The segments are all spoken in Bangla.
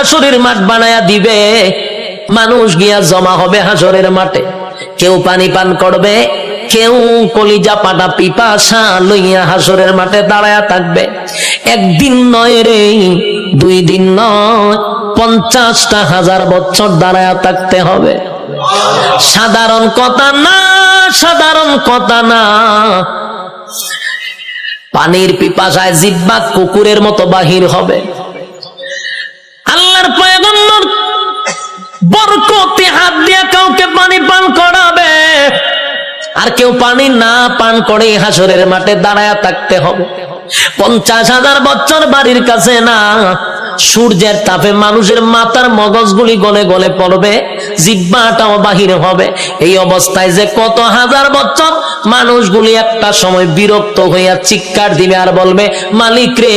হাসরের মাঠ বানায়া দিবে। মানুষ গিয়া জমা হবে হাসরের মাঠে। কেউ পানি পান করবে, কেউ কলিজা পাটা পিপাসা লইয়া হাসরের মাঠে দাঁড়ায়া থাকবে। একদিন নয় রে, দুই দিন নয়, পঞ্চাশটা হাজার বছর দাঁড়ায়া থাকতে হবে। সাধারণ কথা না, সাধারণ কথা না। পানির পিপাসায় জিব্বা কুকুরের মতো বাহির হবে। আল্লাহর পয়গম্বর বরকতে হাত দিয়ে কাউকে পানি পান করাবে। আর কেউ পানি না পান করে হাসরের মাঠে দাঁড়ায় থাকতে হবে। পঞ্চাশ হাজার বছর বাড়ির কাছে না, সূর্যের তাপে মানুষের মাথার মগজগুলি গলে গলে পড়বে। জিব্বাটাও বাহির হবে। এই অবস্থায় যে কত হাজার বছর মানুষগুলি একটা সময় বিরক্ত হইয়া চিৎকার দিবে আর বলবে, মালিক রে,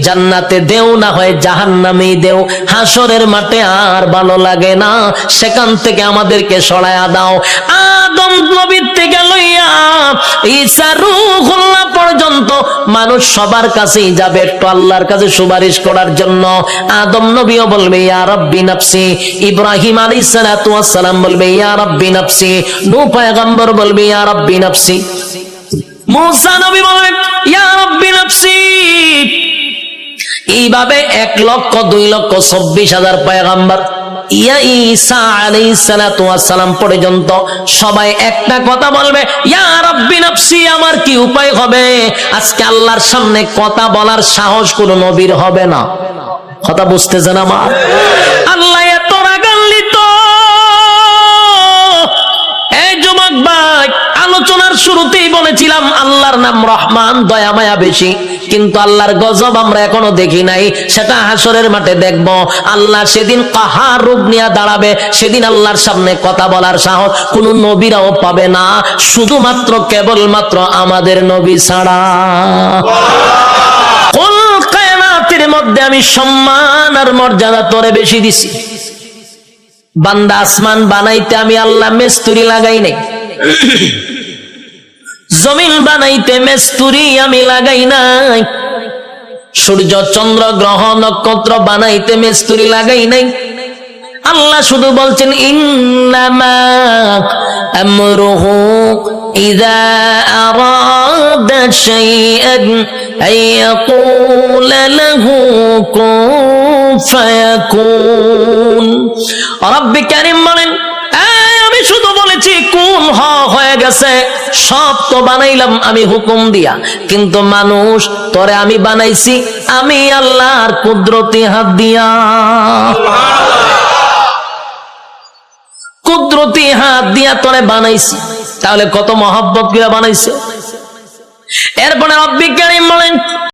জান্নাতে দেও না হয় জাহান নামেই দেও। হাসরের মাঠে আর ভালো লাগে না। সেখান থেকে আমাদেরকে সরাইয়া দাও। আদম নবীর থেকে লইয়া ঈসা রূহুল্লাহ পর্যন্ত মানুষ সবার কাছেই যাবে। একটু আল্লাহর কাছে সুপারিশ করার জন্য আদম নবীও বলবে, ইয়া রাব্বি নাফসি, ইব্রাহিম আলাইহিস সালাম বলবে, ইয়া পয়গম্বর বলবে, ইয়া মুসা নবী এইভাবে এক লক্ষ, দুই লক্ষ, চব্বিশ হাজার পয়গাম্বার পর্যন্ত সবাই একটা কথা বলবে, ইয়া আমার কি উপায় হবে? আজকে আল্লাহর সামনে কথা বলার সাহস কোন নবীর হবে না। কথা বুঝতেছেন আমার? নাম রহমান দয়া মায়া বেশি। কিন্তু আল্লাহর গজব আমরা এখনও দেখি নাই। সেটা হাসরের মাঠে দেখব। আল্লাহ সেদিন কাহার রূপ নিয়ে দাঁড়াবে। সেদিন আল্লাহর সামনে কথা বলার সাহস কোন নবীরাও পাবে না। শুধুমাত্র কেবলমাত্র আমাদের নবী ছাড়া। মধ্যে আমি সম্মান আর মর্যাদা তোরে বেশি দিছি। বান্দা আসমান বানাইতে আমি আল্লাহ মেস্তুরি লাগাই নাই। জমিন বানাইতে মেস্তুরি আমি লাগাই নাই। সূর্য, চন্দ্র, গ্রহ, নক্ষত্র বানাইতে মেস্তুরি লাগাই নাই। আল্লাহ শুধু বলছেন, ইন্নামা রব্বি কারীম বলেন হয়ে গেছে, সব তো বানাইলাম আমি হুকুম দিয়া। কিন্তু মানুষ, তরে আমি বানাইছি আমি আল্লাহর কুদরতি হাত দিয়া। কুদরতি হাত দিয়া তোরে বানাইছি। তাহলে কত মহব্বত গিয়া বানাইছে। এরপরে রব্বি কারিম বলেন